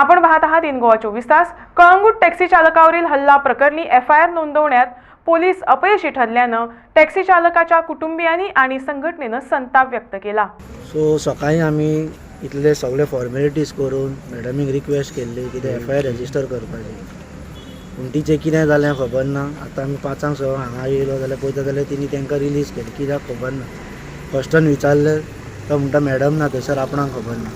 आपण पाहत आहात इन गोवा चोवीस तास. कळंगूट टॅक्सी चालकावरील हल्ला प्रकरणी एफ आय आर नोंदवण्यात पोलीस अपयशी ठरल्यानं टॅक्सी चालकाच्या कुटुंबियांनी आणि संघटनेनं संताप व्यक्त केला. सो सकाळीं आमी इतले सगळे फॉर्मेलिटीज करून मॅडमीक रिक्वेस्ट केल्ली कितें एफ आय आर रजिस्टर करपाची पूण तिचें कितें जालें खबर ना. आतां आमी पांचांक स हांगा येयलो जाल्यार पळयता जाल्यार तिणी तांकां रिलीज केली. कित्याक खबर ना. फस्टान विचारलें तो म्हणटा मॅडम ना थंयसर आपणाक खबर ना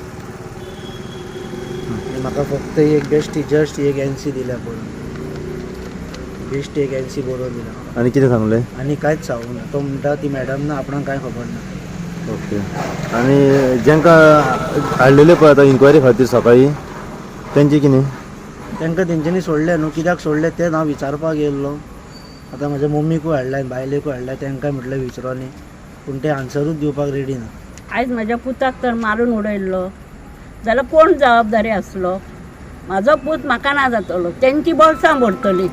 म्हाका फक्त एक बेश्टी जस्ट एक एन सी दिल्या पळोवन बेश्टी एक एन सी बरोवन दिला. आणि कितें सांगलें? आनी कांयच सांगूंक ना. तो म्हणटा ती मॅडम ना आपणाक कांय खबर ना. ओके. आणि जेंकां हाडलेले पळय आतां इन्क्वायरी खातीर सकाळी तेंचे कितें तांकां तेंच्यांनी सोडलें न्हू. कित्याक सोडलें तें हांव विचारपाक येयल्लो आतां म्हज्या मम्मीकूय हाडलाय बायलेकूय हाडलाय तांकां म्हटलें विचारोनी. पूण ते आन्सरूच दिवपाक रेडी ना. आयज म्हज्या पुताक तर मारून उडयल्लो. जाल्यार कोण जबाबदारी आसलो म्हाजो पूत म्हाका ना जातलो तेंची बोल्सां भरतली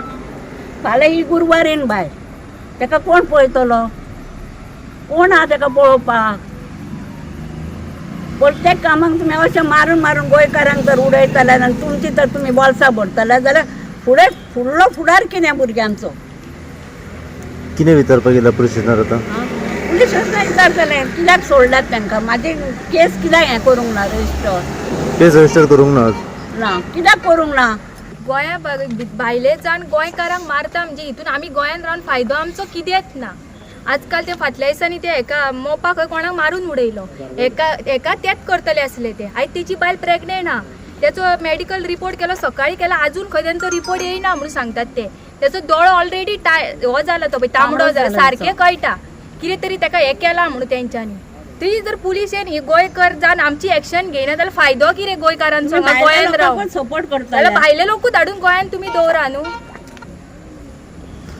फाल्यां ही गुरवारेन बाय ताका कोण पळयतलो कोण आहा ताका पळोवपाक? प्रत्येक कामांक तुमी अशें मारून मारून गोंयकारांक जर उडयतले आनी तुमची तर तुमी बोल्सां भरतले जाल्यार फुडें फुडलो फुडार कितें भुरग्यांचो. कितें विचारपाक गेला पुलीस आतां पुलीस विचारतले कित्याक सोडल्यात तांकां म्हाजी केस कित्याक हें करूंक ना रजिस्टर केस रजिस्टर करूंक ना ना कित्याक करूंक ना गोंया भायले जाण गोंयकारांक मारता म्हणजे हितून आमी गोंयान रावन फायदो आमचो कितेंच ना? आजकाल ते फाटल्या दिसांनी ते एका मोपा खंय कोणाक मारून उडयलो. एका एका तेच करतले आसले ते. आयज तेची बायल प्रेग्नेंट हा. त्याचो मेडिकल रिपोर्ट केलो सकाळी केला अजून खंय तांचो रिपोर्ट येयना म्हणून सांगतात ते. त्याचो दोळो ऑलरेडी टाय हो जाला तो पळय तांबडो जाला सारकें कळटा कितें तरी ताका हें केलां म्हणून तेंच्यांनी ती जर पुलीस येवन ही गोंयकार जावन आमची एक्शन घेयना जाल्यार फायदो कितें गोंयकारांचो? हांगा गोंयान रावन सपोर्ट जाल्यार करता भायले लोकूच धाडून गोंयान तुमी दवरा न्हू?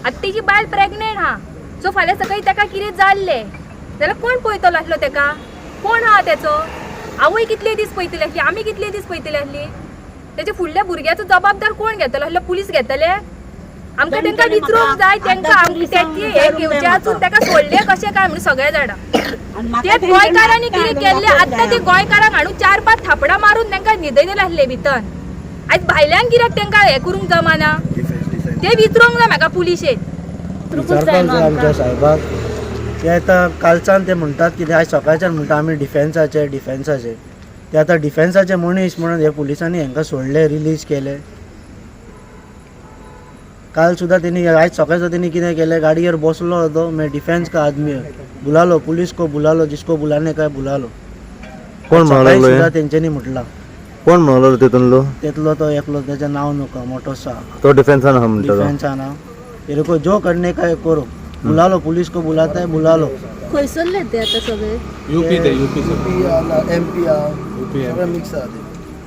आतां तेजी बायल प्रेग्नेंट हा. सो फाल्यां सकाळी ताका कितें जाल्लें. जाल्यार कोण पळयतलो आसलो ताका कोण हा तेचो आवय कितले दीस पळयतली आसली आमी कितले दीस पळयतली आसली तेच्या फुडल्या भुरग्याचो जबाबदार कोण घेतलो? आसलो पुलीस घेतले? आमकां तांकां विचारूंक जाय तांकां आमकां तेची हे घेवचे आसून. ताका सोडले कशें काय म्हणून सगळे जाणा? ते गोंयकारांनी कितें केल्ले आतां ते गोंयकारांक हाडून चार पांच थापडां मारून तांकां न्हिदयले आसले भितर आयज भायल्यान कित्याक तांकां हें करूंक जमाना. ते विचारूंक जाय म्हाका पुलिशेन. आमच्या साहेबाक. ते आतां कालच्यान ते म्हणटात कितें आयज सकाळच्यान म्हणटा आमी डिफेन्साचे डिफेन्साचे. ते आतां डिफेन्साचे मनीस म्हणून हे पुलिसांनी हांकां सोडले रिलीज केले. काल सुद्दां तेणी आयज सकाळचो तेणी कितें केलें गाडयेर बसलो तो मैं डिफेन्स का आदमी है बुलालो पुलिस को बुलालो जिसको बुलाने का है बुलालो. कोण सकाळी हें? तेंच्यांनी म्हटलां. कोण म्हणू लागलो तेतूनलो तेतलो तो एकलो तेजें नांव नका मोठो सा तो डिफेन्सान आहा म्हणटा तो. जो करने का है करो. बुला लो पुलिस को बुलाता है बुला लो खंयसरले ते आतां सगळे यूपी ते UP M P UP mix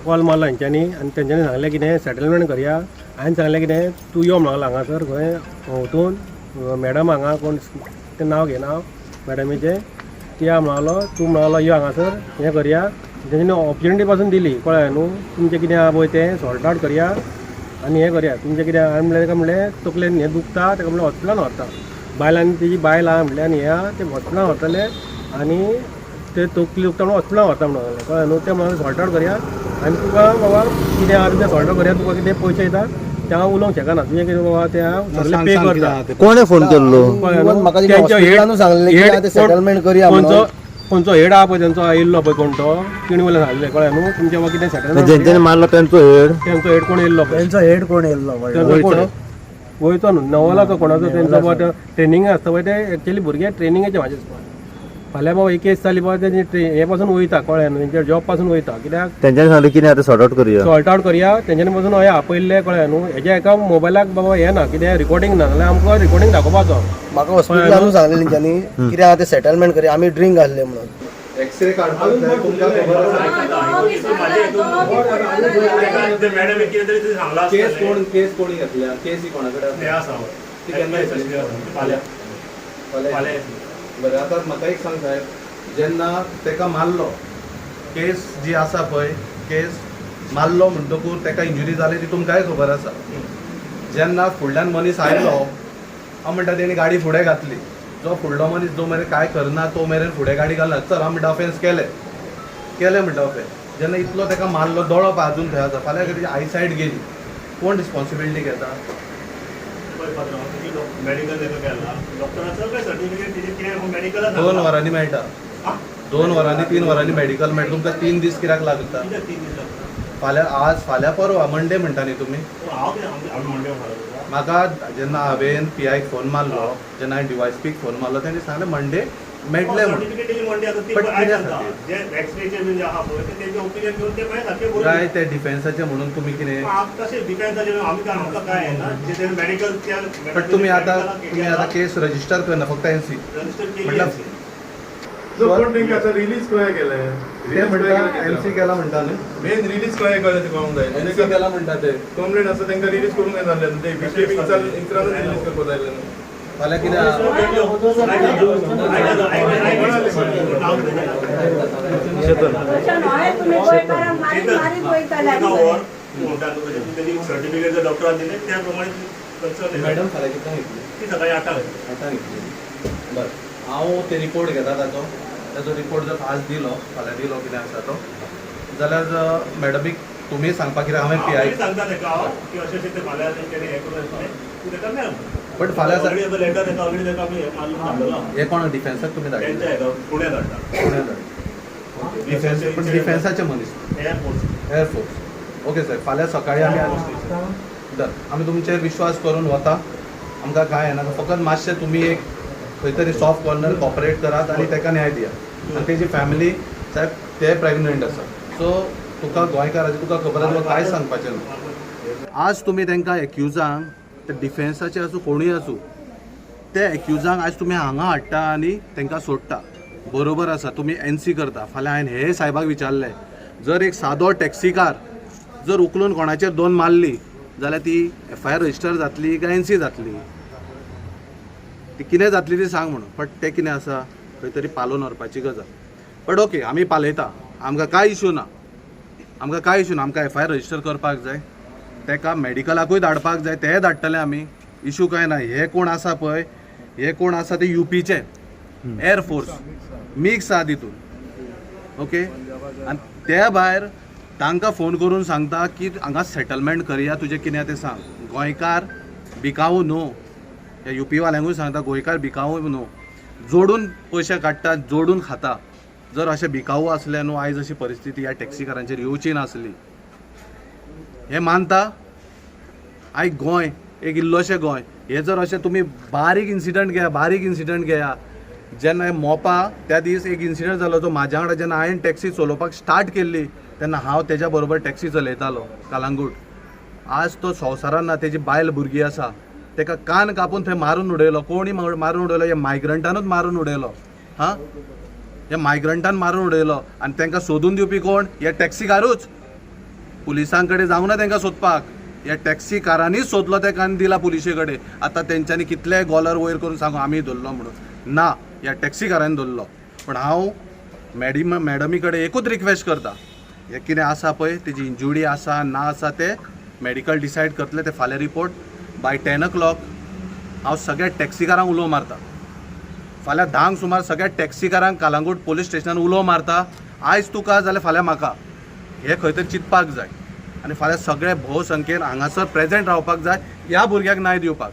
call मारला हेंच्यांनी आनी तेंच्यांनी सांगलें कितें सेटलमेंट करया. हांवें सांगलें कितें तूं यो म्हणून हांगासर खंय वतून मॅडम हांगा कोण तें नांव घेना मॅडमीचें ती या म्हणालो तूं म्हणालो यो हांगासर हें करया तेणी ऑपॉर्च्युनिटी पासून दिली कळ्ळें न्हू तुमचें कितें आहा पळय तें सॉर्ट आवट करया आनी हें करया तुमचें कितें हांवें म्हणलें तेका म्हणलें तकलेन हें दुखता तेका म्हणलें हॉस्पिटलान व्हरता बायलांनी तेजी बायल आहा म्हणलें आनी हें आहा तें हॉस्पिटलान व्हरतले आनी ते तकली म्हणून हॉस्पिटलान व्हरता म्हणून. कळ्ळें न्हू तें म्हणून सॉर्ट आउट करया. आनी तुका बाबा कितें आहा तें सॉर्ट आउट करया. तुका कितें पयशे येता ते हांव उलोवंक शकना तुजें कितें बाबा ते हांव सगळें पे करता कोणे फोन केल्लो तेंचो सेटलमेंट करया हेड आहा पळय तेंचो येयल्लो पळय कोण तो तिणी वयल्यान सांगलें कळ्ळें न्हू तुमचें बाबा कितें सेटलमेंट जेंच्यानी मारलो तेंचो हेड तेंचो हेड कोण येयल्लो पळय त्यांचा हेड कोण येयल्लो? तेंचो कोण? वयतो न्हू नवलाचो कोणाचो? तेंचो बाबा ट्रेनिंग आसता पळय ते एक्चुअली भुरगे ट्रेनिंगेचे म्हाजे फाल्यां बाबा एक केस जाली बाबा तेजी ट्रे हे पासून वयता कळ्ळें न्हू तेंचेर जॉबपासून वयता. कित्याक? तेंच्यानी सांगलें कितें आतां सॉर्ट आउट करया. सॉर्ट आउट करया. तेंच्यानी पासून हय आपयल्ले कळ्ळें न्हू हेज्या एका मोबायलाक बाबा हें ना कितें रिकॉर्डिंग ना जाल्यार आमकां रिकॉर्डिंग दाखोवपाचो. म्हाका हॉस्पिटलानूच सांगलें तेंच्यांनी कितें आहा तें सेटलमेंट करया आमी ड्रिंक घाल्ले म्हणून. एक्सरे काढपाक जाय तुमकां खबर केस कोण केस कोणी घेतल्या? केस ही कोणाकडे आसा ती केन्ना येतली? फाल्यां. बरें आतां म्हाका एक सांग साहेब जेन्ना ताका मारलो केस जी आसा पळय केस मारलो म्हणटकूच ताका इंजुरी जाली ती तुमकांय खबर आसा जेन्ना फुडल्यान मनीस आयलो हांव म्हणटा तेणी गाडी फुडें घातली. जो फुडलो मनीस जो मेरेन कांय करना तो मेरेन फुडें गाडी घालना. चल हांव म्हणटा ऑफेन्स केलें. केलें म्हणटा ऑफेन्स जेन्ना इतलो ताका मारलो दोळो पाजून थंय आसा फाल्यां कितें आयसायट गेली. कोण रिस्पॉन्सिबिलिटी घेता? मेडिकल तेका केला डॉक्टराचं काय सर्टिफिकेट तिचे कितें मेडिकल दोन वरांनी मेळटा दोन वरांनी तीन वरांनी मेडिकल मेळटा तुमकां तीन दीस कित्याक लागता. फाल्यां आज फाल्यां परवा मंडे म्हणटा न्ही तुमी म्हाका जेन्ना हांवें पी आयक फोन मारलो जेन्ना हांवें डिवायसपीक फोन मारलो तेणी सांगलें मंडे मेळटलें काय ते डिफेन्साचे म्हणून तुमी कितें बट तुमी आतां तुमी आतां केस रजिस्टर करना फक्त एन सी रजिस्टर केली म्हटलं- असेल. पण तेंका आतां रिलीज खंय केले ते म्हणटा एन सी केला म्हणटा न्ही मेन रिलीज खंय केले ते कळूंक एन सी केला म्हणटा ते. कंप्लेंट आसा तेंका रिलीज करूंक जाय नासलें ते विशे बी इन्सुरन्स रिलीज करपा जाय फाल्यां कितें सर्टिफिकेट जर डॉक्टरान दिलें मॅडम फाल्यां ती सकाळी बरें. हांव ते रिपोर्ट घेता ताचो ताचो रिपोर्ट जर आज दिलो फाल्यां दिलो कितें आसा तो. जाल्यार मॅडमीक तुमी सांगपा कितें हांवें पी आय. सांगता तेका हांव की अशें अशें ते फाल्यां तेणी हें करून बट फाल्यां ऑलरेडी लेटर येता ऑलरेडी तेका आमी हें मारून हे कोण डिफेन्साक तुमी तेंच्या धाडले हेका डिफेन्स पण डिफेन्साचे मनीस एअरफोर्स एअरफोर्स ओके सर फाल्यां सकाळी आमी डन आमी तुमचेर विश्वास करून वता आमकां काय येना फकत मातशें तुमी एक खंय तरी सॉफ्ट कॉर्नर कॉपरेट करात आनी ताका न्याय दियात आनी तेजी फॅमिली साहेब ते प्रेग्नंट आसा सो तुका गोंयकाराची तुका खबर आसा कांयच सांगपाचें? ना आज तुमी तांकां एक्युजांक ते डिफेन्साचे आसूं कोणूय आसूं ते एक्युजांक आज तुमी हांगा हाडटा आनी तांकां सोडटा. बरोबर आसा तुमी एन सी करता. फाल्यां हांवें हे सायबाक विचारलें जर एक सादो टॅक्सीकार जर उखलून कोणाचेर दोन मारली जाल्यार ती एफ आय आर रजिस्टर जातली काय एन सी जातली? ती कितें जातली ती सांग म्हणून. बट तें कितें आसा खंय तरी पालोवन व्हरपाची गजाल. बट ओके आमी पालयता. आमकां कांय इशू ना? आमकां कांय इशू ना? आमकां एफ आय आर रजिस्टर करपाक जाय. तेका मेडिकलाकूय धाडपाक जाय तेंय धाडटले आमी. इशू कांय ना हे कोण आसा पळय हे कोण आसा ते युपीचे एअरफोर्स मिक्स आहा तितून ओके आनी त्या भायर तांकां फोन करून सांगता की हांगा सेटलमेंट करया तुजें कितें तें सांग. गोंयकार बिकावू न्हू ह्या युपी वाल्यांकूय सांगता गोंयकार बिकावू न्हू जोडून पयशे काडटा जोडून खाता. जर अशें बिकावू असलें न्हू आयज अशी परिस्थिती ह्या टॅक्सीकारांचेर येवची नासली. हें मानता? आय गोंय एक इल्लोशें गोंय. हे जर अशें तुमी बारीक इन्सिडंट घेया बारीक इन्सिडंट घेया जेन्ना मोपा त्या दीस एक इन्सिडंट जालो तो म्हाज्या वांगडा जेन्ना हांवें टॅक्सी चलोवपाक स्टार्ट केल्ली तेन्ना हांव तेज्या बरोबर टॅक्सी चलयतालो कालांगूट. आज तो संवसारान ना तेजी बायल भुरगीं आसा. तेका कान कापून थंय मारून उडयलो. कोणी मारून उडयलो? हे मायग्रंटानूच मारून उडयलो. हां? हे मायग्रंटान मारून उडयलो. आनी तांकां सोदून दिवपी कोण? हे टॅक्सीकारूच पुलिसां कडेन जावं ना तांकां सोदपाक. ह्या टॅक्सी कारांनीच सोदलो तेका आनी दिला पुलिशे कडेन आतां तेंच्यांनी कितलेय गॉलर वयर करून सांगू आमी धरलो म्हणून. ना ह्या टॅक्सी कारांनी धरलो. पण हांव मॅडम मॅडमी कडेन एकूच रिक्वेस्ट करता. हे कितें आसा पळय तेजी इंजुरी आसा ना आसा ते मॅडिकल डिसायड करतले ते फाल्यां report by ten o'clock हांव सगळ्या टॅक्सीकारांक उलो मारता. फाल्यां धांक सुमार सगळ्या टॅक्सीकारांक कालांगूट पोलीस स्टेशनान उलो मारता. आयज तुका जाल्यार फाल्यां म्हाका हे खंय तरी चिंतपाक जाय. आनी फाल्यां सगळे भोव संख्येन हांगासर प्रेजेंट रावपाक जाय. ह्या भुरग्याक न्याय दिवपाक.